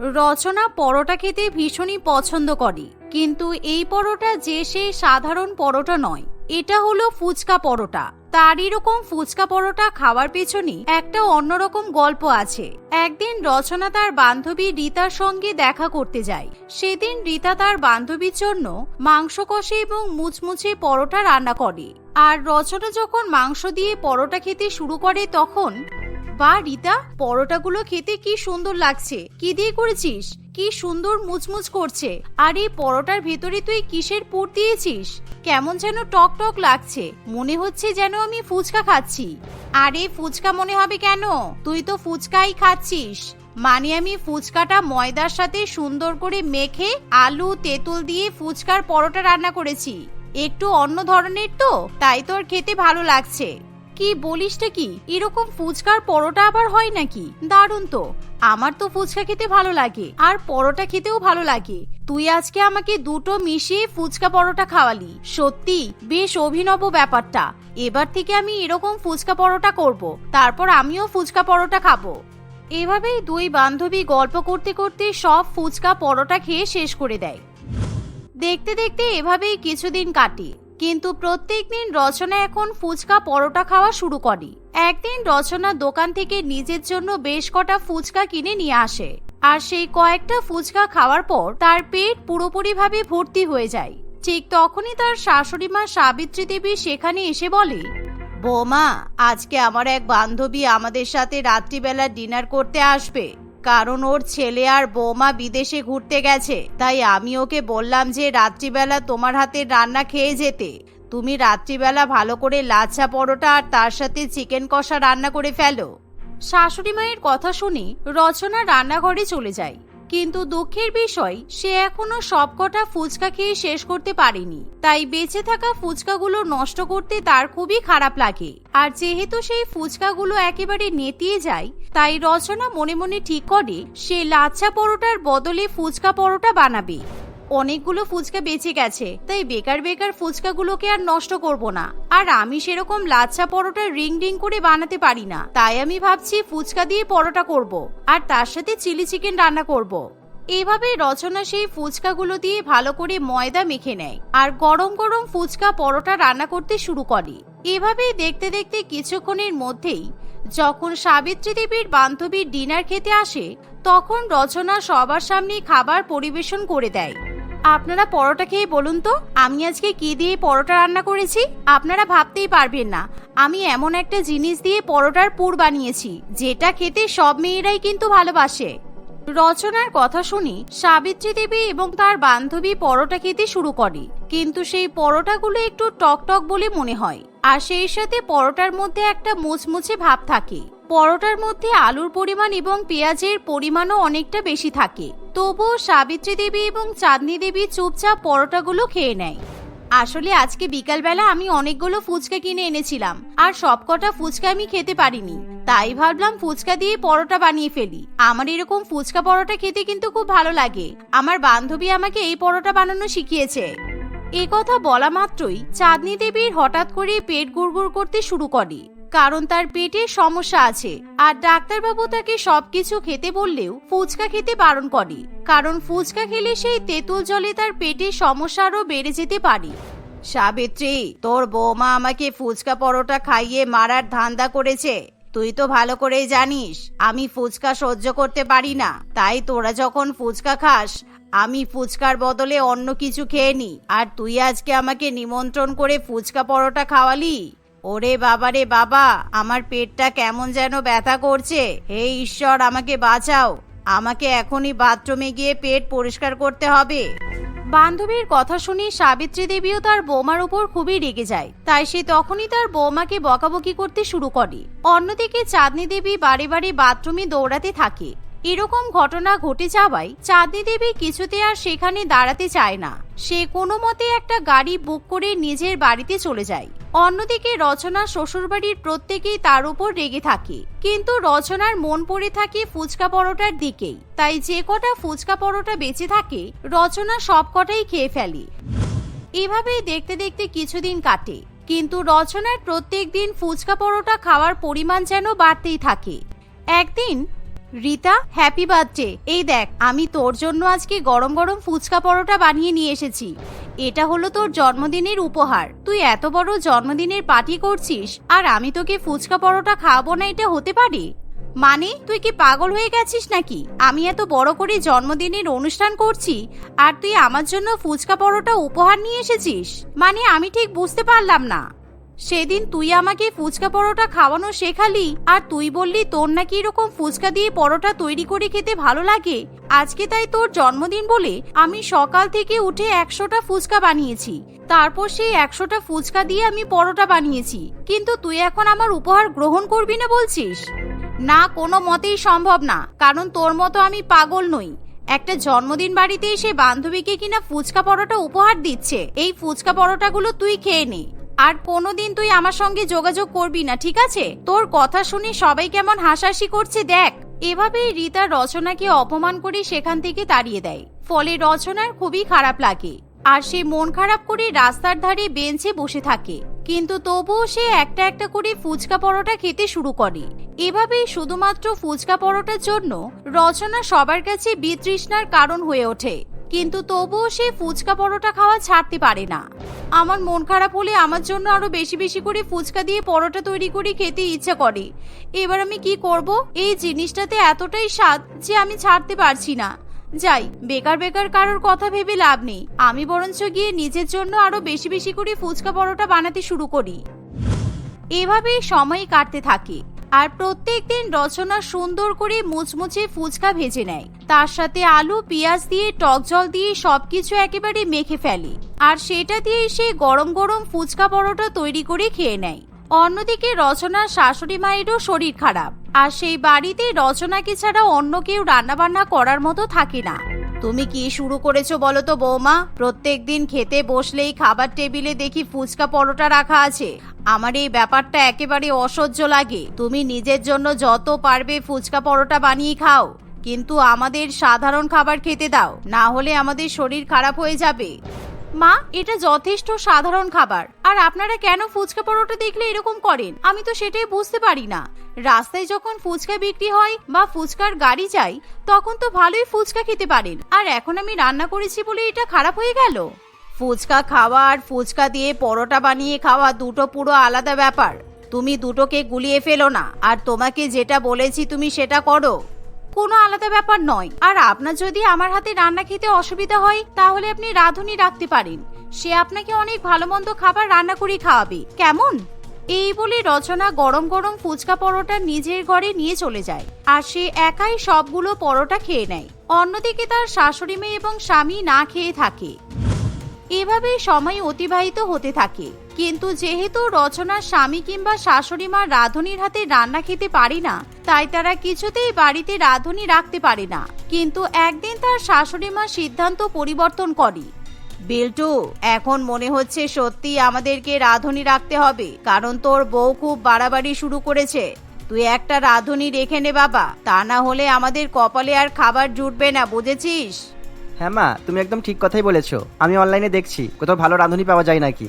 রচনা পরোটা খেতে ভীষণই পছন্দ করে। কিন্তু এই পরোটা যে সেই সাধারণ পরোটা নয়। এটা হলো ফুচকা পরোটা। তার এরকম ফুচকা পরোটা খাওয়ার পেছনে একটা অন্যরকম গল্প আছে। একদিন রচনা তার বান্ধবী রীতার সঙ্গে দেখা করতে যায়। সেদিন রীতা তার বান্ধবীর জন্য মাংস কষে এবং মুচমুচে পরোটা রান্না করে। আর রচনা যখন মাংস দিয়ে পরোটা খেতে শুরু করে তখন বা রিতা, পরোটাগুলো খেতে কি সুন্দর লাগছে? কি দিয়ে করেছিস? কি সুন্দর মুচমুচ করছে? আর এই পরোটার ভেতরে তুই কিসের পুর দিয়েছিস? কেমন যেন টক টক লাগছে। মনে হচ্ছে যেন আমি ফুচকা খাচ্ছি। আরে, ফুচকা মনে হবে কেন? তুই তো ফুচকাই খাচ্ছিস। মানে আমি ফুচকাটা ময়দার সাথে সুন্দর করে মেখে আলু, তেঁতুল দিয়ে ফুচকার পরোটা রান্না করেছি। একটু অন্য ধরনের তো, তাই তোর খেতে ভালো লাগছে। কি বলিসটা কি? এরকম ফুচকার পরোটা আবার হয় নাকি? দারুণ তো। আমার তো ফুচকা খেতে ভালো লাগে, আর পরোটা খেতেও ভালো লাগে। তুই আজকে আমাকে দুটো মিশিয়ে ফুচকা পরোটা খাওয়ালি। সত্যি, বেশ অভিনব ব্যাপারটা। এবার থেকে আমি এরকম ফুচকা পরোটা করব, তারপর আমিও ফুচকা পরোটা খাব। এভাবেই দুই বান্ধবী গল্প করতে করতে সব ফুচকা পরোটা খেয়ে শেষ করে দেয়। দেখতে দেখতে এভাবেই কিছুদিন কাটে। কিন্তু প্রত্যেকদিন রচনা এখন ফুচকা পরোটা খাওয়া শুরু করে। একদিন রচনা দোকান থেকে নিজের জন্য বেশ কটা ফুচকা কিনে নিয়ে আসে। আর সেই কয়েকটা ফুচকা খাওয়ার পর তার পেট পুরোপুরিভাবে ভর্তি হয়ে যায়। ঠিক তখনই তার শাশুড়ি মা সাবিত্রী দেবী সেখানে এসে বলে, বৌমা, আজকে আমার এক বান্ধবী আমাদের সাথে রাত্রিবেলা ডিনার করতে আসবে। কারণ ওর ছেলে আর বৌমা বিদেশে ঘুরতে গেছে। তাই আমি ওকে বললাম যে, রাত্রিবেলা তোমার হাতে রান্না খেয়ে যেতে। তুমি রাত্রিবেলা ভালো করে লাচ্ছা পরোটা আর তার সাথে চিকেন কষা রান্না করে ফেলো। শাশুড়ি মায়ের কথা শুনে রচনা রান্নাঘরে চলে যায়। কিন্তু দুঃখের বিষয়, সে এখনও সবকটা ফুচকা খেয়ে শেষ করতে পারেনি। তাই বেঁচে থাকা ফুচকাগুলো নষ্ট করতে তার খুবই খারাপ লাগে। আর যেহেতু সেই ফুচকাগুলো একেবারে নেতিয়ে যায়, তাই রচনা মনে মনে ঠিক করে, সে লাচ্ছা পরোটার বদলে ফুচকা পরোটা বানাবে। অনেকগুলো ফুচকা বেঁচে গেছে, তাই বেকার বেকার ফুচকাগুলোকে আর নষ্ট করব না। আর আমি সেরকম লাচ্ছা পরোটা রিং রিং করে বানাতে পারি না, তাই আমি ভাবছি ফুচকা দিয়ে পরোটা করব, আর তার সাথে চিলি চিকেন রান্না করব। এভাবে রচনা সেই ফুচকাগুলো দিয়ে ভালো করে ময়দা মেখে নেয়, আর গরম গরম ফুচকা পরোটা রান্না করতে শুরু করে। এভাবেই দেখতে দেখতে কিছুক্ষণের মধ্যেই, যখন সাবিত্রী দেবীর বান্ধবীর ডিনার খেতে আসে, তখন রচনা সবার সামনে খাবার পরিবেশন করে দেয়। আপনারা পরোটা খেয়ে বলুন তো, আমি আজকে কি দিয়ে পরোটা রান্না করেছি? আপনারা ভাবতেই পারবেন না। আমি এমন একটা জিনিস দিয়ে পরোটার পুর বানিয়েছি, যেটা খেতে সব মেয়েরাই কিন্তু ভালোবাসে। রচনার কথা শুনি, সাবিত্রী দেবী এবং তার বান্ধবী পরোটা খেতে শুরু করে, কিন্তু সেই পরোটাগুলো একটু টক টক বলে মনে হয়। আর সেই সাথে পরোটার মধ্যে একটা মুচমুচে ভাব থাকে। পরোটার মধ্যে আলুর পরিমাণ এবং পেঁয়াজের পরিমাণও অনেকটা বেশি থাকে। তবুও সাবিত্রী দেবী এবং চাঁদনি দেবী চুপচাপ পরোটাগুলো খেয়ে নেয়। আসলে আজকে বিকালবেলা আমি অনেকগুলো ফুচকা কিনে এনেছিলাম আর সবকটা ফুচকা আমি খেতে পারিনি। তাই ভাবলাম ফুচকা দিয়ে পরোটা বানিয়ে ফেলি। আমার এরকম ফুচকা পরোটা খেতে কিন্তু খুব ভালো লাগে। আমার বান্ধবী আমাকে এই পরোটা বানানো শিখিয়েছে। এ কথা বলা মাত্রই চাঁদনী দেবীর হঠাৎ করে পেট গুড়গুড় করতে শুরু করে, কারণ তার পেটের সমস্যা আছে আর ডাক্তারবাবু তাকে সবকিছু খেতে বললেও ফুচকা খেতে বারণ করে, কারণ ফুচকা খেলে সেই তেঁতুল জলে তার পেটের সমস্যা আরও বেড়ে যেতে পারে। সাবিত্রী, তোর বৌমা আমাকে ফুচকা পরোটা খাইয়ে মারার ধান্দা করেছে। তুই তো ভালো করেই জানিস, আমি ফুচকা সহ্য করতে পারি না, তাই তোরা যখন ফুচকা খাস আমি ফুচকার বদলে অন্য কিছু খেয়ে নি। আর তুই আজকে আমাকে নিমন্ত্রণ করে ফুচকা পরোটা খাওয়ালি? ওরে বাবা রে বাবা, আমার পেটটা কেমন যেন ব্যথা করছে। হে ঈশ্বর, আমাকে বাঁচাও। আমাকে এখনই বাথরুমে গিয়ে পেট পরিষ্কার করতে হবে। বান্ধবীর কথা শুনে সাবিত্রী দেবীও তার বৌমার উপর খুবই রেগে যায়। তাই সে তখনই তার বৌমাকে বকাবকি করতে শুরু করে। অন্যদিকে চাঁদনী দেবী বাড়ি বাড়ি বাথরুমে দৌড়াতে থাকে। এরকম ঘটনা ঘটে যাওয়ায় চাঁদনী দেবী কিছুতে আর সেখানে দাঁড়াতে চায় না। সে কোনো মতে একটা গাড়ি বুক করে নিজের বাড়িতে চলে যায়। অন্যদিকে রচনা শ্বশুরবাড়ির প্রত্যেকেই তার উপর রেগে থাকে। কিন্তু রচনার মন পড়ে থাকে ফুচকা পরোটার দিকেই। তাই যে কটা ফুচকা পরোটা বেঁচে থাকে, রচনা সব কটাই খেয়ে ফেলে। এভাবেই দেখতে দেখতে কিছুদিন কাটে। কিন্তু রচনার প্রত্যেক দিন ফুচকা পরোটা খাওয়ার পরিমাণ যেন বাড়তেই থাকে। একদিন রিতা, হ্যাপি বার্থডে। এই দেখ, আমি তোর জন্য আজকে গরম গরম ফুচকা পরোটা বানিয়ে নিয়ে এসেছি। এটা হলো তোর জন্মদিনের উপহার। তুই এত বড় জন্মদিনের পার্টি করছিস, আর আমি তোকে ফুচকা পরোটা খাওয়াবো না, এটা হতে পারে? মানে তুই কি পাগল হয়ে গেছিস নাকি? আমি এত বড় করে জন্মদিনের অনুষ্ঠান করছি, আর তুই আমার জন্য ফুচকা পরোটা উপহার নিয়ে এসেছিস? মানে আমি ঠিক বুঝতে পারলাম না। সেদিন তুই আমাকে ফুচকা পরোটা খাওয়ানো শেখালি, আর তুই বললি তোর নাকি এরকম ফুচকা দিয়ে পরোটা তৈরি করে খেতে ভালো লাগে। আজকে তাই তোর জন্মদিন বলে আমি সকাল থেকে উঠে একশোটা ফুচকা বানিয়েছি। তারপর সেই একশোটা ফুচকা দিয়ে আমি পরোটা বানিয়েছি। কিন্তু তুই এখন আমার উপহার গ্রহণ করবি না বলছিস? না, কোনো মতেই সম্ভব না, কারণ তোর মতো আমি পাগল নই। একটা জন্মদিন বাড়িতে এসে বান্ধবীকে কিনা ফুচকা পরোটা উপহার দিচ্ছে, এই ফুচকা পরোটাগুলো তুই খেয়ে নে। আর কোনোদিন তুই আমার সঙ্গে যোগাযোগ করবি না, ঠিক আছে? তোর কথা শুনে সবাই কেমন হাসাহাসি করছে দেখ। এভাবেই রীতা রচনাকে অপমান করে সেখান থেকে তাড়িয়ে দেয়। ফলে রচনার খুবই খারাপ লাগে। আর সে মন খারাপ করে রাস্তার ধারে বেঞ্চে বসে থাকে। কিন্তু তবুও সে একটা একটা করে ফুচকা পরোটা খেতে শুরু করে। এভাবেই শুধুমাত্র ফুচকা পরোটার জন্য রচনা সবার কাছে বিতৃষ্ণার কারণ হয়ে ওঠে। কিন্তু তবুও সে ফুচকা পরোটা খাওয়া ছাড়তে পারে না। আমার মন খারাপ হলে আমার জন্য আরও বেশি বেশি করে ফুচকা দিয়ে পরোটা তৈরি করে খেতে ইচ্ছা করে। এবার আমি কি করব? এই জিনিসটাতে এতটাই স্বাদ যে আমি ছাড়তে পারছি না। যাই, বেকার বেকার কারোর কথা ভেবে লাভ নেই। আমি বরঞ্চ গিয়ে নিজের জন্য আরও বেশি বেশি করে ফুচকা পরোটা বানাতে শুরু করি। এভাবেই সময় কাটতে থাকে। আর প্রত্যেক দিন রচনা সুন্দর করে মুচমুচে ফুচকা ভেজে নেয়। তার সাথে আলু, পেঁয়াজ দিয়ে, টক জল দিয়ে সবকিছু একেবারে মেখে ফেলে। আর সেটা দিয়ে সে গরম গরম ফুচকা পরোটা তৈরি করে খেয়ে নেয়। অন্যদিকে রচনার শাশুড়ি মায়েরও শরীর খারাপ। আর সেই বাড়িতে রচনাকে ছাড়া অন্য কেউ রান্নাবান্না করার মতো থাকে না। তুমি কি শুরু করেছ বলো তো, বৌমা? প্রত্যেক দিন খেতে বসলেই খাবার টেবিলে দেখি ফুচকা পরোটা রাখা আছে। আমার এই ব্যাপারটা একেবারে অসহ্য লাগে। তুমি নিজের জন্য যত পারবে ফুচকা পরোটা বানিয়ে খাও। কিন্তু আমাদের সাধারণ খাবার খেতে দাও। না হলে আমাদের শরীর খারাপ হয়ে যাবে। মা, এটা যথেষ্ট সাধারণ খাবার। আর আপনারা কেন ফুচকা পরোটা দেখলে এরকম করেন? আমি তো সেটাই বুঝতে পারি না। রাস্তায় যখন ফুচকা বিক্রি হয় বা ফুচকার গাড়ি যায়, তখন তো ভালোই ফুচকা খেতে পারেন। আর এখন আমি রান্না করেছি বলে এটা খারাপ হয়ে গেল? ফুচকা খাওয়া আর ফুচকা দিয়ে পরোটা বানিয়ে খাওয়া দুটো পুরো আলাদা ব্যাপার। তুমি দুটোকে গুলিয়ে ফেলো না। আর তোমাকে যেটা বলেছি তুমি সেটা করো। কোনো আলাদা ব্যাপার নয়। আর আপনার যদি আমার হাতে রান্না খেতে অসুবিধা হয়, তাহলে আপনি রাঁধুনি রাখতে পারেন। সে আপনাকে অনেক ভালো মন্দ খাবার রান্না করে খাওয়াবে। কেমন? এই বলে রচনা গরম গরম ফুচকা পরোটা নিজের ঘরে নিয়ে চলে যায়। আর সে একাই সবগুলো পরোটা খেয়ে নেয়। অন্যদিকে তার শাশুড়ি মেয়ে এবং স্বামী না খেয়ে থাকে। এভাবে সময় অতিবাহিত হতে থাকে। কিন্তু যেহেতু রচনার স্বামী কিংবা শাশুড়ি মা রাঁধুনির হাতে রান্না খেতে পারে না, তাই তারা কিছুতেই বাড়িতে রাঁধুনি রাখতে পারে না। কিন্তু একদিন তার শাশুড়ি মা সিদ্ধান্ত পরিবর্তন করে। বিল্টু, এখন মনে হচ্ছে সত্যি আমাদেরকে রাঁধুনি রাখতে হবে, কারণ তোর বউ খুব বাড়াবাড়ি শুরু করেছে। তুই একটা রাঁধুনি রেখে নে বাবা, তা না হলে আমাদের কপালে আর খাবার জুটবে না, বুঝেছিস? হ্যাঁ মা, তুমি একদম ঠিক কথাই বলেছ। আমি অনলাইনে দেখছি, কোথাও ভালো রাঁধুনি পাওয়া যায় নাকি?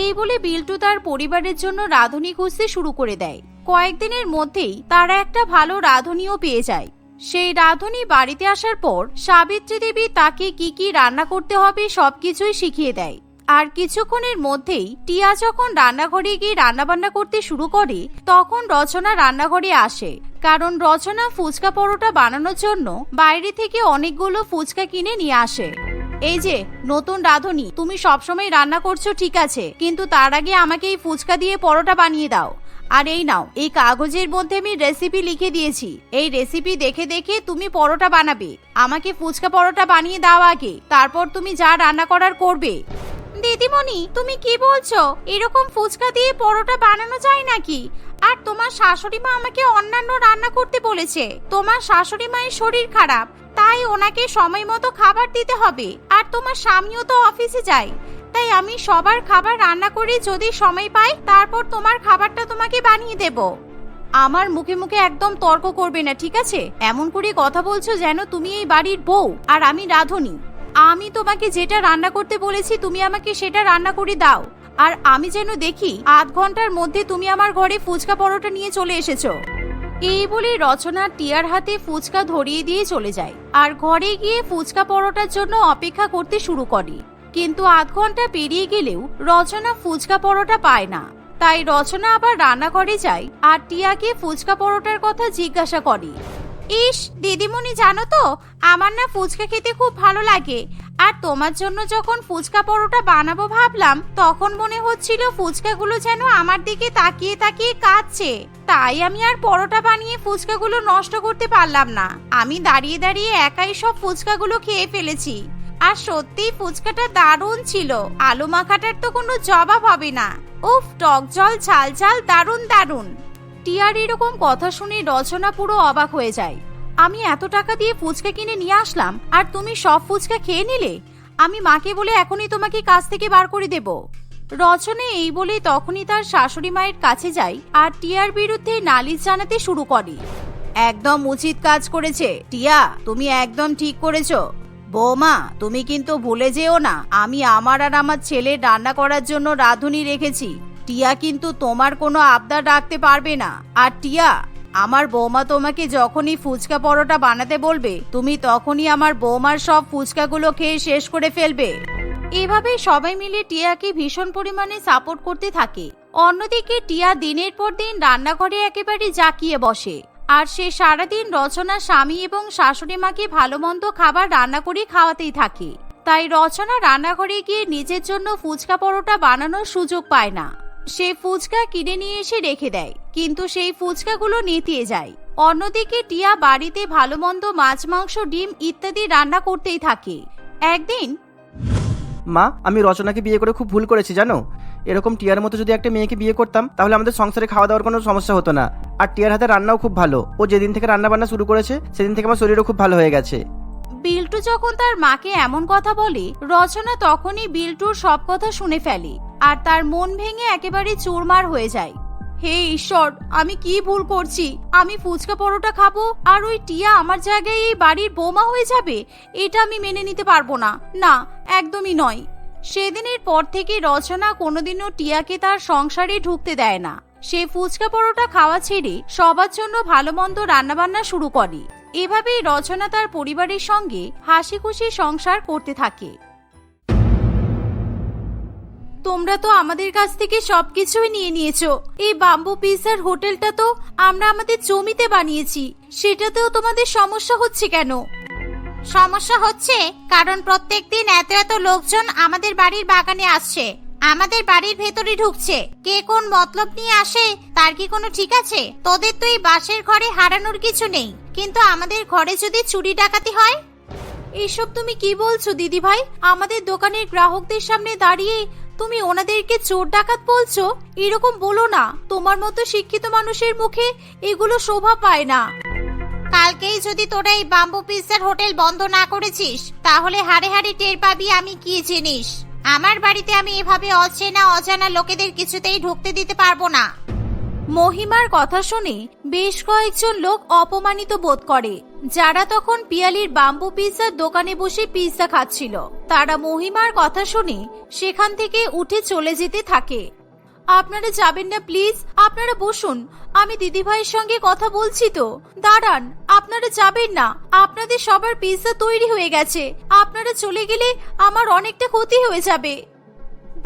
এই বলে বিল্টু তার পরিবারের জন্য রাঁধুনি খুঁজতে শুরু করে দেয়। কয়েকদিনের মধ্যেই তারা একটা ভালো রাঁধুনিও পেয়ে যায়। সেই রাঁধুনি বাড়িতে আসার পর সাবিত্রী দেবী তাকে কি কি রান্না করতে হবে সবকিছুই শিখিয়ে দেয়। আর কিছুক্ষণের মধ্যেই টিয়া যখন রান্নাঘরে গিয়ে রান্নাবান্না করতে শুরু করে, তখন রচনা রান্নাঘরে আসে। কারণ রচনা ফুচকা পরোটা বানানোর জন্য বাইরে থেকে অনেকগুলো ফুচকা কিনে নিয়ে আসে। এই যে, নতুন রাঁধুনি, তুমি সবসময় রান্না করছ ঠিক আছে, কিন্তু তার আগে আমাকে এই ফুচকা দিয়ে পরোটা বানিয়ে দাও। আর এই নাও, এই কাগজের মধ্যে আমি রেসিপি লিখে দিয়েছি। এই রেসিপি দেখে দেখে তুমি পরোটা বানাবে। আমাকে ফুচকা পরোটা বানিয়ে দাও আগে, তারপর তুমি যা রান্না করার করবে। দিদিমণি, তুমি কি বলছো? এরকম ফুচকা দিয়ে পরোটা বানানো যায় নাকি? আর তোমার শাশুড়ি মা আমাকে অন্যান্য রান্না করতে বলেছে। তোমার শাশুড়ি মায়ের শরীর খারাপ, তাই ওনাকে সময় মতো খাবার দিতে হবে। আর তোমার স্বামীও তো অফিসে যায়, তাই আমি সবার খাবার রান্না করে যদি সময় পাই, তারপর তোমার খাবারটা তোমাকে বানিয়ে দেব। আমার মুখে মুখে একদম তর্ক করবে না, ঠিক আছে? এমন করে কথা বলছো যেন তুমি এই বাড়ির বউ, আর আমি রাধুনি। আমি তোমাকে যেটা রান্না করতে বলেছি, তুমি আমাকে সেটা রান্না করে দাও। আর আমি যেন দেখি আধ ঘণ্টার মধ্যে তুমি আমার ঘরে ফুচকা পরোটা নিয়ে চলে এসেছ। এই বলে রচনা টিয়ার হাতে ফুচকা ধরিয়ে দিয়ে চলে যায় আর ঘরে গিয়ে ফুচকা পরোটার জন্য অপেক্ষা করতে শুরু করে। কিন্তু আধ ঘণ্টা পেরিয়ে গেলেও রচনা ফুচকা পরোটা পায় না। তাই রচনা আবার রান্নাঘরে যায় আর টিয়াকে ফুচকা পরোটার কথা জিজ্ঞাসা করে। ইস, দিদিমণি জানো তো, আমার না ফুচকা খেতে খুব ভালো লাগে। আর তোমার জন্য যখন ফুচকা পরোটা বানাবো ভাবলাম, তখন মনে হচ্ছিল ফুচকাগুলো যেন আমার দিকে তাকিয়ে তাকিয়ে কাঁদছে। তাই আমি আর পরোটা বানিয়ে ফুচকাগুলো নষ্ট করতে পারলাম না। আমি দাঁড়িয়ে দাঁড়িয়ে একাই সব ফুচকাগুলো খেয়ে ফেলেছি। আর সত্যিই ফুচকাটা দারুণ ছিল। আলু মাখাটার তো কোনো জবাব হবে না। উফ, টক জল, ঝাল ঝাল, দারুণ দারুণ। টিয়ার এরকম কথা শুনে রচনা পুরো অবাক হয়ে যায়। আমি এত টাকা দিয়ে ফুচকা কিনে নিয়ে আসলাম, আর তুমি সব ফুচকা খেয়ে নিলে? আমি মাকে বলে এখনই তোমাকে কাজ থেকে বার করে দেব। রচনা এই বলে তখনই তার শাশুড়ি মায়ের কাছে যায়, আর টিয়ার বিরুদ্ধে নালিশ জানাতে শুরু করে। একদম উচিত কাজ করেছে। টিয়া, তুমি একদম ঠিক করেছ। বৌমা, তুমি কিন্তু ভুলে যেও না, আমি আমার আর আমার ছেলের রান্না করার জন্য রাঁধুনি রেখেছি। টিয়া কিন্তু তোমার কোনো আবদার রাখতে পারবে না। আর টিয়া আমার বৌমা তোমাকে যখনই ফুচকা পরোটা বানাতে বলবে, তুমি তখনই আমার বৌমার সব ফুচকাগুলো খেয়ে শেষ করে ফেলবে। এভাবে সবাই মিলে টিয়াকে ভীষণ পরিমাণে সাপোর্ট করতে থাকে। অন্যদিকে টিয়া দিনের পর দিন রান্নাঘরে একেবারে জাকিয়ে বসে। আর সে সারাদিন রচনা স্বামী এবং শাশুড়ি মাকে ভালো মন্দ খাবার রান্না করে খাওয়াতেই থাকে। তাই রচনা রান্নাঘরে গিয়ে নিজের জন্য ফুচকা পরোটা বানানোর সুযোগ পায় না। সে ফুচকা কিনে নিয়ে এসে রেখে দেয়। কিন্তু সেই ফুচকাগুলো নেতিয়ে যায়। অন্যদিকে টিয়া বাড়িতে ভালো মন্দ মাছ, মাংস, ডিম ইত্যাদি রান্না করতেই থাকে। একদিন মা, আমি রচনাকে বিয়ে করে খুব ভুল করেছি, জানো? এরকম টিয়ার মতো যদি একটা মেয়েকে বিয়ে করতাম, তাহলে আমাদের সংসারে খাওয়া দাওয়ার কোনো সমস্যা হতো না। আর টিয়ার হাতে রান্নাও খুব ভালো। ও যেদিন থেকে রান্না বান্না শুরু করেছে, সেদিন থেকে আমার শরীরও খুব ভালো হয়ে গেছে। বিল্টু যখন তার মাকে এমন কথা বলে, রচনা তখনই বিল্টুর সব কথা শুনে ফেলে, আর তার মন ভেঙে একেবারে চুরমার হয়ে যায়। হে ঈশ্বর, আমি কি ভুল করছি? আমি ফুচকা পরোটা খাব, আর ওই টিয়া আমার জায়গায় এই বাড়ির বৌমা হয়ে যাবে? এটা আমি মেনে নিতে পারব না। না, একদমই নয়। সেদিনের পর থেকে রচনা কোনোদিনও টিয়াকে তার সংসারে ঢুকতে দেয় না। সে ফুচকা পরোটা খাওয়া ছেড়ে সবার জন্য ভালো মন্দ রান্নাবান্না শুরু করে। এভাবেই রচনা তার পরিবারের সঙ্গে হাসি খুশি সংসার করতে থাকে। তোমরা তো আমাদের কাছ থেকে সবকিছুই নিয়ে নিয়েছো। এই বাম্বু পিজার হোটেলটা তো আমরা আমাদের জমিতে বানিয়েছি। সেটাতেও তোমাদের সমস্যা হচ্ছে কেন? সমস্যা হচ্ছে কারণ প্রত্যেকদিন এত এত লোকজন আমাদের বাড়ির বাগানে আসছে। আমাদের বাড়ির ভেতরে ঢুকছে। কে কোন মতলব নিয়ে আসে, তার কি কোনো ঠিক আছে? তোদের তো এই বাসের ঘরে হারানোর কিছু নেই। কিন্তু আমাদের ঘরে যদি চুরি ডাকাতি হয়? এসব তুমি কি বলছো দিদি ভাই আমাদের দোকানের গ্রাহকদের সামনে দাঁড়িয়ে তুমি ওনাদেরকে চোর ডাকাত বলছো? এরকম বলো না। তোমার মতো শিক্ষিত মানুষের মুখে এগুলো শোভা পায় না। কালকেই যদি তোরা এই বাম্বু পিৎজার হোটেল বন্ধ না করেছিস, তাহলে হাড়ে হাড়ে টের পাবি আমি কি জিনিস। আমার বাড়িতে আমি এভাবে অচেনা, অজানা লোকেদের কিছুতেই ঢুকতে দিতে পারব না। মহিমার কথা শুনে বেশ কয়েকজন লোক অপমানিত বোধ করে। যারা তখন পিয়ালির বাম্বু পিৎজার দোকানে বসে পিৎজা খাচ্ছিল, তারা মহিমার কথা শুনে সেখান থেকে উঠে চলে যেতে থাকে। আপনারা যাবেন না, প্লিজ। আপনারা বসুন। আমি দিদিভাইয়ের সঙ্গে কথা বলছি তো। দাঁড়ান, আপনারা যাবেন না। আপনাদের সবার পিৎজা তৈরি হয়ে গেছে। আপনারা চলে গেলে আমার অনেকটা ক্ষতি হয়ে যাবে।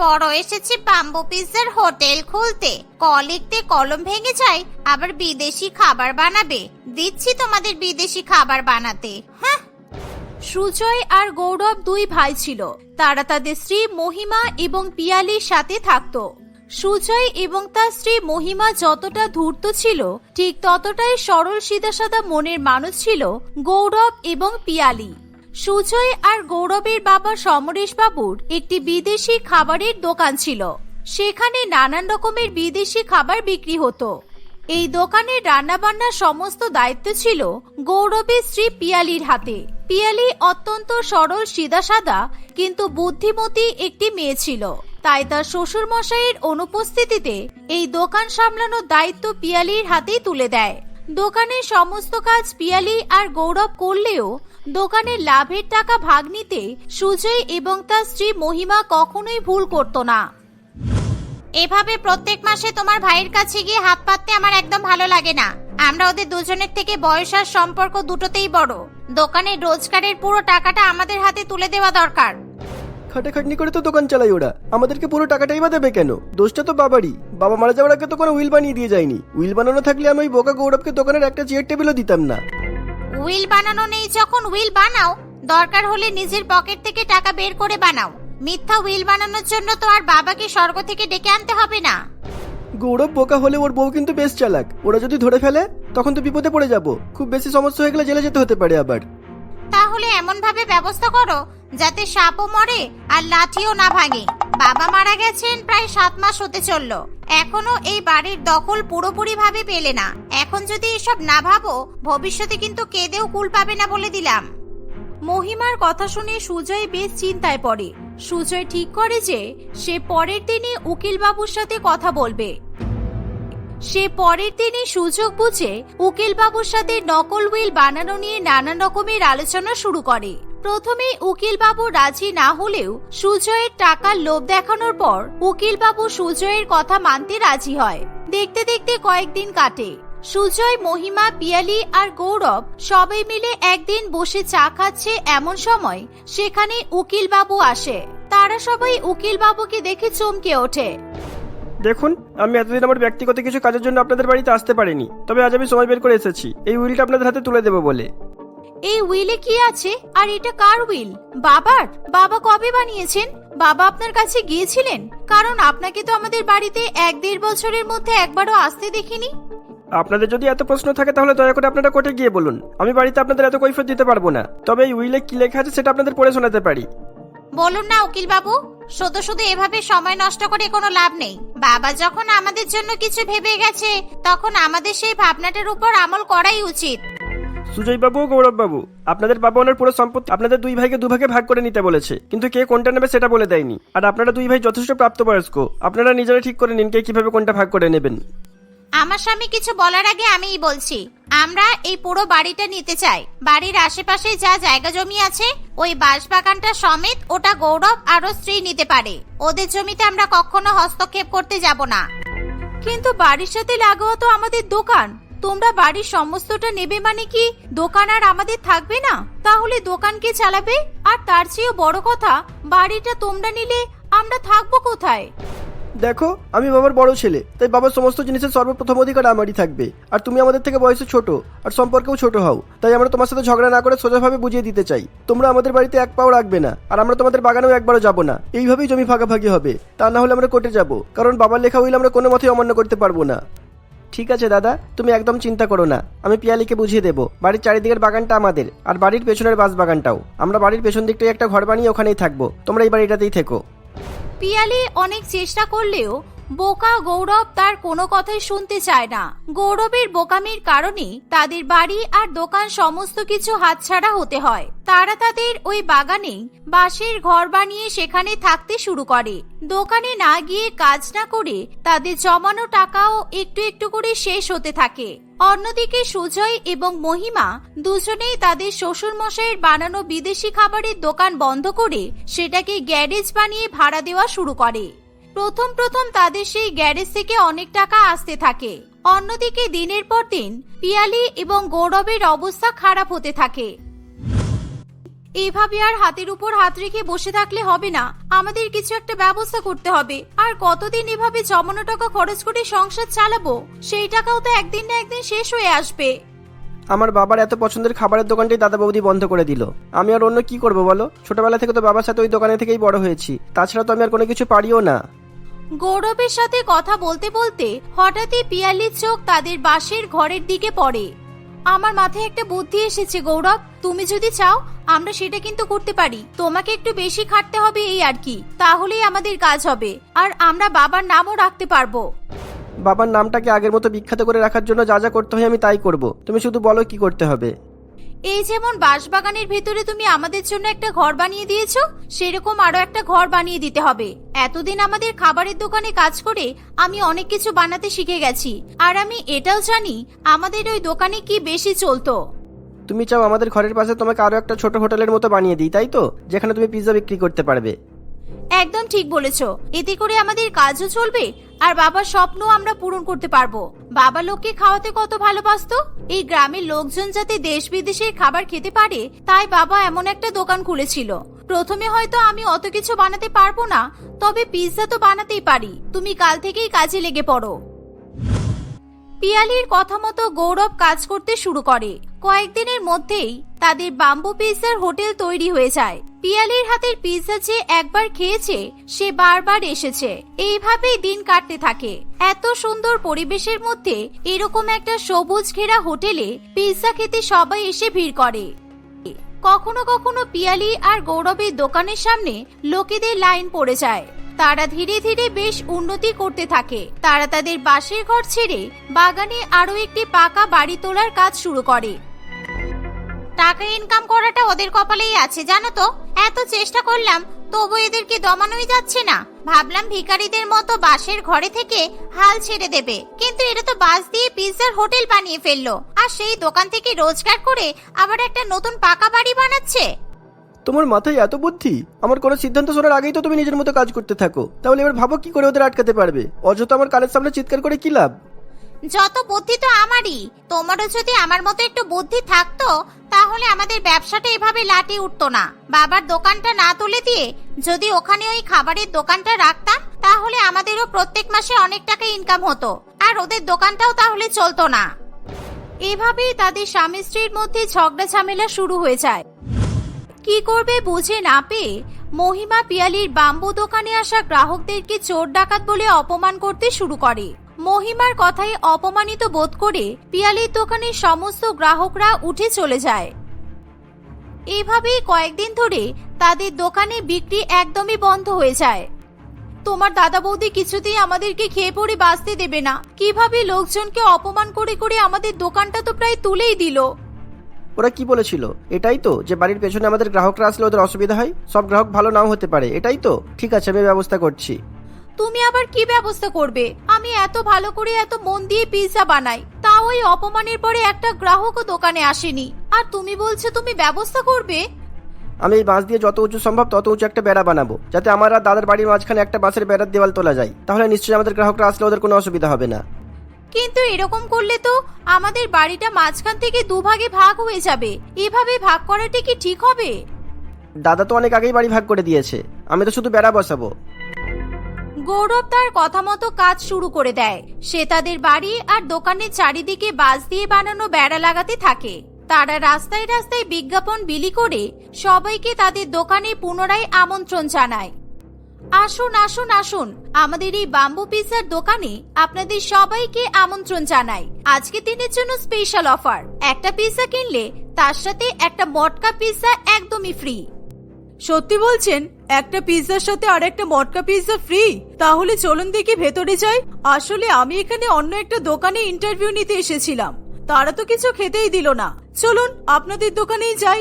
বড় এসেছে বাম্বু পিৎজার হোটেল খুলতে। কলিকতে কলম ভেঙে যায়, আবার বিদেশি খাবার বানাবে। দিচ্ছি তোমাদের বিদেশি খাবার বানাতে। হ্যাঁ সুজয় আর গৌরব দুই ভাই ছিল। তারা তাদের স্ত্রী মহিমা এবং পিয়ালির সাথে থাকতো। সুজয় এবং তার স্ত্রী মহিমা যতটা ধূর্ত ছিল, ঠিক ততটাই সরল সিধাসাদা মনের মানুষ ছিল গৌরব এবং পিয়ালি। সুজয় আর গৌরবের বাবা সমরেশ বাবুর একটি বিদেশি খাবারের দোকান ছিল। সেখানে নানান রকমের বিদেশি খাবার বিক্রি হতো। এই দোকানের রান্নাবান্নার সমস্ত দায়িত্ব ছিল গৌরবের স্ত্রী পিয়ালির হাতে। পিয়ালি অত্যন্ত সরল সিধাসাদা কিন্তু বুদ্ধিমতী একটি মেয়ে ছিল। তাই তার শ্বশুর মশাইয়ের অনুপস্থিতিতে এই দোকান সামলানোর দায়িত্ব পিয়ালির হাতেই তুলে দেয়। দোকানের সমস্ত কাজ পিয়ালি আর গৌরব করলেও দোকানের লাভের টাকা ভাগ নিতে সুজয় এবং তার স্ত্রী মহিমা কখনোই ভুল করত না। এভাবে প্রত্যেক মাসে তোমার ভাইয়ের কাছে গিয়ে হাত পাততে আমার একদম ভালো লাগে না। আমরা ওদের দুজনের থেকে বয়স আর সম্পর্ক দুটোতেই বড়। দোকানের রোজগারের পুরো টাকাটা আমাদের হাতে তুলে দেওয়া দরকার। খাটাখাটনি করে তো দোকান চালাই ওরা। আমাদেরকে পুরো টাকাটাই বা দেবে কেন? দোষটা তো বাবারই। বাবা মারা যাওয়ার আগে তো কোনো উইল বানিয়ে দিয়ে যায়নি। উইল বানানো থাকলে আমি ওই বোকা গৌরবকে দোকানের একটা চেয়ার টেবিলও দিতাম না। উইল বানানো নেই যখন উইল বানাও দরকার হলে নিজের পকেট থেকে টাকা বের করে বানাও। মিথ্যা উইল বানানোর জন্য তো আর বাবাকে স্বর্গ থেকে ডেকে আনতে হবে না। গৌরব বোকা হলে ওর বউ কিন্তু বেশ চালাক। ওরা যদি ধরে ফেলে তখন তো বিপদে পড়ে যাব। খুব বেশি সমস্যা হয়ে গেলে জেলে যেতে হতে পারে আবার। তাহলে এমন ভাবে ব্যবস্থা করো যাতে সাপও মরে আর লাঠিও না ভাঙে। বাবা মারা গেছেন প্রায় সাত মাস হতে চলল। এখনও এই বাড়ির দখল পুরোপুরি ভাবে পেলে না। এখন যদি এসব না ভাবো, ভবিষ্যতে কিন্তু কেঁদেও কুল পাবে না বলে দিলাম। মহিমার কথা শুনে সুজয় বেশ চিন্তায় পড়ে। সুজয় ঠিক করে যে, সে পরের দিনই উকিলবাবুর সাথে কথা বলবে। সে পরের দিনই সুযোগ বুঝে উকিলবাবুর সাথে নকল উইল বানানো নিয়ে নানান রকমের আলোচনা শুরু করে। প্রথমে উকিলবাবু রাজি না হলেও সুজয়ের টাকার লোভ দেখানোর পর উকিলবাবু সুজয়ের কথা মানতে রাজি হয়। দেখতে দেখতে কয়েকদিন কাটে। সুজয়, মহিমা, পিয়ালি আর গৌরব সবাই মিলে একদিন বসে চা খাচ্ছে এমন সময় সেখানে উকিলবাবু আসে। তারা সবাই উকিলবাবুকে দেখে চমকে ওঠে। দেখুন, আমি এতদিন আমার ব্যক্তিগত কিছু কাজের জন্য আপনাদের বাড়িতে আসতে পারিনি, তবে আজ আমি সময় বের করে এসেছি। এই উইলটা আপনাদের হাতে তুলে দেবো বলে। এই উইলে কি আছে? আর এটা কার উইল? বাবার? বাবা কবে বানিয়েছেন? বাবা আপনার কাছে গিয়েছিলেন? কারণ আপনাকে তো আমাদের বাড়িতে এক দেড় বছরের মধ্যে একবারও আসতে দেখিনি। আপনাদের যদি এত প্রশ্ন থাকে তাহলে দয়া করে আপনারা কোর্টে গিয়ে বলুন। আমি বাড়িতে আপনাদের এত কৈফত দিতে পারব না। তবে এই উইলে কি লেখা আছে সেটা আপনাদের পড়ে শোনাতে পারি। বলুন না উকিল বাবু শুধু শুধু এভাবে সময় নষ্ট করে কোনো লাভ নেই। বাবা যখন আমাদের জন্য কিছু ভেবে গেছে তখন আমাদের সেই ভাবনাটার উপর আমল করাই উচিত। সুজয় বাবু ও গৌরব বাবু আপনাদের বাবা ওনার পুরো সম্পত্তি আপনাদের দুই ভাইকে দুভাগে ভাগ করে নিতে বলেছে। কিন্তু কে কোনটা নেবে সেটা বলে দেয়নি। আর আপনারা দুই ভাই যথেষ্ট প্রাপ্তবয়স্ক আপনারা নিজেরা ঠিক করে নিন কে কীভাবে কোনটা ভাগ করে নেবেন। আমার স্বামী কিছু বলার আগে আমিই বলছি আমরা এই পুরো বাড়িটা নিতে চাই। বাড়ির আশেপাশে যা জায়গা জমি আছে ওই বাঁশবাগানটা সমেত ওটা গৌরব আর ওর স্ত্রী নিতে পারে। ওদের জমিতে আমরা কখনো হস্তক্ষেপ করতে যাব না। কিন্তু বাড়ির সাথে লাগাও তো আমাদের দোকান। তোমরা বাড়ির সমস্তটা নেবে মানে কি? দোকান আর আমাদের থাকবে না? তাহলে দোকান কে চালাবে? আর তার চেয়েও বড় কথা, বাড়িটা তোমরা নিলে আমরা থাকব কোথায়? দেখো, আমি বাবার বড় ছেলে, তাই বাবার সমস্ত জিনিসের সর্বপ্রথম অধিকার আমারই থাকবে। আর তুমি আমাদের থেকে বয়সে ছোট, আর সম্পর্কেও ছোট হও, তাই আমরা তোমার সাথে ঝগড়া না করে সোজাভাবে বুঝিয়ে দিতে চাই। তোমরা আমাদের বাড়িতে এক পাও রাখবে না, আর আমরা তোমাদের বাগানেও একবারও যাব না। এইভাবেই জমি ভাগাভাগি হবে। তা না হলে আমরা কোর্টে যাব, কারণ বাবার লেখা হইলে আমরা কোনো মতেই অমান্য করতে পারব না। ঠিক আছে, দাদা। তুমি একদম চিন্তা করো না। আমি পিয়ালিকে বুঝিয়ে দেবো। বাড়ির চারিদিকের বাগানটা আমাদের, আর বাড়ির পেছনের বাস বাগানটাও আমরা বাড়ির পেছন দিকটাই একটা ঘর বানিয়ে ওখানেই থাকব। তোমরা এই বাড়িটাতেই থেকো। পিয়ালি অনেক চেষ্টা করলেও বোকা গৌরব তার কোনো কথাই শুনতে চায় না। গৌরবের বোকামির কারণে তাদের বাড়ি আর দোকান সমস্ত কিছু হাতছাড়া হতে হয়। তারা তাদের ওই বাগানে বাঁশের ঘর বানিয়ে সেখানে থাকতে শুরু করে। দোকানে না গিয়ে কাজ না করে তাদের জমানো টাকাও একটু একটু করে শেষ হতে থাকে। অন্যদিকে সুজয় এবং মহিমা দুজনেই তাদের শ্বশুর মশাইয়ের বানানো বিদেশি খাবারের দোকান বন্ধ করে সেটাকে গ্যারেজ বানিয়ে ভাড়া দেওয়া শুরু করে। প্রথম প্রথম তাদের সেই গ্যারেজ থেকে অনেক টাকা আসতে থাকে। অন্যদিকে দিনের পর দিন পিয়ালি এবং গৌরবের অবস্থা খারাপ হতে থাকে। এভাবে আর হাতের উপর হাত রেখে বসে থাকলে হবে না। আমাদের কিছু একটা ব্যবস্থা করতে হবে। আর কতদিন এভাবে জমানো টাকা খরচ করে সংসার চালাবো, সেই টাকাও তো একদিন না একদিন শেষ হয়ে আসবে। আমার বাবার এত পছন্দের খাবারের দোকানটাই দাদা বৌদি বন্ধ করে দিল। আমি আর অন্য কি করব বলো? ছোটবেলা থেকে তো বাবার সাথে ওই দোকানে থেকেই বড় হয়েছি। তাছাড়া তো আমি আর কোনো কিছু পারিও না। গৌরবের সাথে কথা বলতে বলতে হঠাৎই পিয়ালির চোখ তাদের বাসের ঘরের দিকে পড়ে। আমার মাথায় একটা বুদ্ধি এসেছে, গৌরব। তুমি যদি চাও, আমরা সেটা কিন্তু করতে পারি। তোমাকে একটু বেশি খাটতে হবে এই আর কি। তাহলেই আমাদের কাজ হবে। আর আমরা বাবার নামও রাখতে পারব। বাবার নামটাকে আগের মতো বিখ্যাত করে রাখার জন্য যা যা করতে হয় আমি তাই করব। তুমি শুধু বলো কি করতে হবে। এই যেমন বাঁশবাগানের ভেতরে তুমি আমাদের জন্য একটা ঘর বানিয়ে দিয়েছ, সেরকম আরও একটা ঘর বানিয়ে দিতে হবে। এতদিন আমাদের খাবারের দোকানে কাজ করে আমি অনেক কিছু বানাতে শিখে গেছি। আর আমি এটাও জানি, আমাদের ওই দোকানে কি বেশি চলতো। তুমি চাও আমাদের ঘরের পাশে তোমাকে আরও একটা ছোট হোটেলের মতো বানিয়ে দিই, তাই তো? যেখানে তুমি পিৎজা বিক্রি করতে পারবে। একদম ঠিক বলেছ। এতে করে আমাদের কাজও চলবে আর বাবার স্বপ্ন আমরা পূরণ করতে পারব। বাবা লোককে খাওয়াতে কত ভালোবাসতো? এই গ্রামের লোকজন যাতে দেশ বিদেশের খাবার খেতে পারে, তাই বাবা এমন একটা দোকান খুলেছিল। প্রথমে হয়তো আমি অত কিছু বানাতে পারব না, তবে পিৎজা তো বানাতেই পারি। তুমি কাল থেকেই কাজে লেগে পড়ো। পিয়ালির কথা মতো গৌরব কাজ করতে শুরু করে। কয়েকদিনের মধ্যেই তাদের বাম্বু পিৎজার হোটেল তৈরি হয়ে যায়। পিয়ালির হাতের পিৎজা যে একবার খেয়েছে, সে বারবার এসেছে। এইভাবেই দিন কাটতে থাকে। এত সুন্দর পরিবেশের মধ্যে এরকম একটা সবুজ ঘেরা হোটেলে পিৎজা খেতে সবাই এসে ভিড় করে। কখনো কখনো পিয়ালি আর গৌরবের দোকানের সামনে লোকেদের লাইন পড়ে যায়। তারা ধীরে ধীরে বেশ উন্নতি করতে থাকে। তারা তাদের বাসের ঘর ছেড়ে বাগানে আরও একটি পাকা বাড়ি তোলার কাজ শুরু করে। টাকা ইনকাম করাটা ওদের কপালেই আছে, জানো তো? এত চেষ্টা করলাম, তবু এদেরকে দমানোই যাচ্ছে না? ভাবলাম ভিখারিদের মতো বাসের ঘরে থেকে হাল ছেড়ে দেবে, কিন্তু এটা তো বাস দিয়ে পিৎজার হোটেল বানিয়ে ফেলল, আর সেই দোকান থেকে রোজগার করে আবার একটা নতুন পাকা বাড়ি বানাচ্ছে। তোমার মাথায় এত বুদ্ধি? আমার কোনো সিদ্ধান্ত শোনার আগেই তো তুমি নিজের মতো কাজ করতে থাকো। তাহলে এবার ভাবো কি করে ওদের আটকাতে পারবে? অযথা আমার কালের সামনে চিৎকার করে কি লাভ? যত বুদ্ধি তো আমারই। তোমারও যদি আমার মতো একটু বুদ্ধি থাকতো, তাহলে আমাদের ব্যবসাটা এভাবে লাটে উঠতো না। বাবার দোকানটা না তুলে দিয়ে যদি ওখানে ওই খাবারের দোকানটা রাখতাম, তাহলে আমাদেরও প্রত্যেক মাসে অনেক টাকা ইনকাম হতো। আর ওদের দোকানটাও তাহলে চলতো না। এভাবেই তাদের স্বামী স্ত্রীর মধ্যে ঝগড়া ঝামেলা শুরু হয়ে যায়। কি করবে বুঝে না পেয়ে মহিমা পিয়ালির বাম্বু দোকানে আসা গ্রাহকদেরকে চোর ডাকাত বলে অপমান করতে শুরু করে। মহিমার কথায় অপমানিত বোধ করে পিয়ালির দোকানের সমস্ত গ্রাহকরা উঠে চলে যায়। এভাবেই কয়েকদিন ধরে তাদের দোকানে বিক্রি একদমই বন্ধ হয়ে যায়। তোমার দাদা বৌদি কিছুতেই আমাদেরকে খেয়ে পড়ে বাঁচতে দেবে না। কীভাবে লোকজনকে অপমান করে করে আমাদের দোকানটা তো প্রায় তুলেই দিল। ওরা কি বলেছিল? এটাই তো যে বাড়ির পেছনে আমাদের গ্রাহকরা আসলে ওদের অসুবিধা হয়। সব গ্রাহক ভালো নাও হতে পারে। এটাই তো। ঠিক আছে, আমি ব্যবস্থা করছি। তুমি আবার কি ব্যবস্থা করবে? আমি এত ভালো করে এত মন দিয়ে পিৎজা বানাই তাও ওই অপমানের পরে একটা গ্রাহকও দোকানে আসেনি। আর তুমি বলছো তুমি ব্যবস্থা করবে? আমি এই বাঁশ দিয়ে যত উঁচু সম্ভব তত উঁচু একটা বেড়া বানাবো যাতে আমার আর দাদার বাড়ির মাঝখানে একটা বাঁশের বেড়ার দেওয়াল তোলা যায়। তাহলে নিশ্চয়ই আমাদের গ্রাহকরা আসলে ওদের কোনো অসুবিধা হবে না। কিন্তু এরকম করলে তো আমাদের বাড়িটা মাঝখান থেকে দুভাগে ভাগ হয়ে যাবে। এভাবে ভাগ করাটা কি ঠিক হবে? দাদা তো অনেক আগেই বাড়ি ভাগ করে দিয়েছে। আমি তো শুধু বেড়া বসাবো। গৌরব তার কথা মতো কাজ শুরু করে দেয়। সে তাদের বাড়ি আর দোকানের চারিদিকে বাঁশ দিয়ে বানানো বেড়া লাগাতে থাকে। তারা রাস্তায় রাস্তায় বিজ্ঞাপন বিলি করে সবাইকে তাদের দোকানে পুনরায় আমন্ত্রণ জানায়। আসুন আসুন আসুন, আমাদের এই বাম্বু পিৎজার দোকানে আপনাদের সবাইকে আমন্ত্রণ জানাই। আজকে দিনের জন্য স্পেশাল অফার একটা পিৎজা কিনলে তার সাথে একটা মটকা পিৎজা একদমই ফ্রি সত্যি বলছেন, একটা পিৎজার সাথে আর একটা মটকা পিৎজা ফ্রি তাহলে চলুন দেখি ভেতরে যাই। আসলে আমি এখানে অন্য একটা দোকানে ইন্টারভিউ নিতে এসেছিলাম। তারা তো কিছু খেতেই দিল না। চলুন, আপনাদের দোকানেই যাই।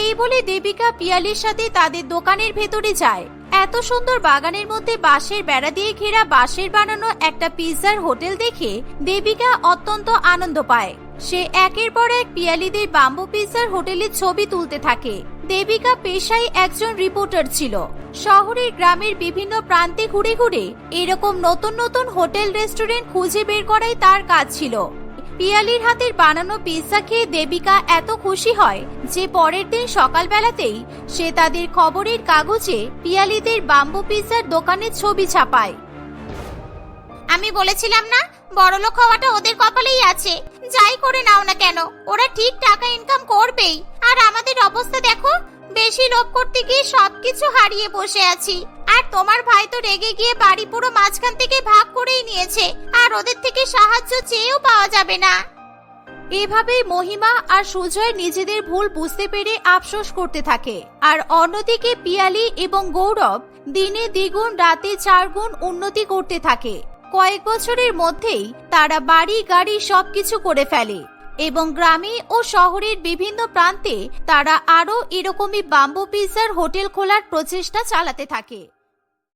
এই বলে দেবিকা পিয়ালির সাথে তাদের দোকানের ভেতরে যায়। এত সুন্দর বাগানের মধ্যে বাঁশের বেড়া দিয়ে ঘেরা বাঁশের বানানো একটা পিৎজার হোটেল দেখে দেবিকা অত্যন্ত আনন্দ পায়। সে একের পর এক পিয়ালিদের বাম্বু পিৎজার হোটেলের ছবি তুলতে থাকে। দেবিকা পেশায় একজন রিপোর্টার ছিল। শহরের গ্রামের বিভিন্ন প্রান্তে ঘুরে ঘুরে এরকম নতুন নতুন হোটেল রেস্টুরেন্ট খুঁজে বের করাই তার কাজ ছিল। পিয়ালির হাতের বানানো পিৎজা খেয়ে দেবিকা এত খুশি হয় যে পরের দিন সকালবেলাতেই সে তাদের খবরের কাগজে পিয়ালিদের বাম্বু পিৎজার দোকানের ছবি ছাপায়। আমি বলেছিলাম না, বড়লোক হওয়াটা ওদের কপালেই আছে। যাই করে নাও না কেন, ওরা ঠিক টাকা ইনকাম করবেই। আর আমাদের অবস্থা দেখো, বেশি লোভ করতে গিয়ে সবকিছু হারিয়ে বসে আছি। আর তোমার ভাই তো রেগে গিয়ে বাড়ি পুরো মাঝখান থেকে ভাগ করেই নিয়েছে, আর ওদের থেকে সাহায্য চেয়েও পাওয়া যাবে না। এভাবেই মহিমা আর সুজয় নিজেদের ভুল বুঝতে পেরে আফসোস করতে থাকে, আর অন্যদিকে পিয়ালি এবং গৌরব দিনে দ্বিগুণ, রাতে চার গুণ উন্নতি করতে থাকে। কয়েক বছরের মধ্যেই তারা বাড়ি, গাড়ি সবকিছু করে ফেলে এবং গ্রামে ও শহরের বিভিন্ন প্রান্তে তারা আরও এরকমই বাম্বু পিৎজার হোটেল খোলার প্রচেষ্টা চালাতে থাকে।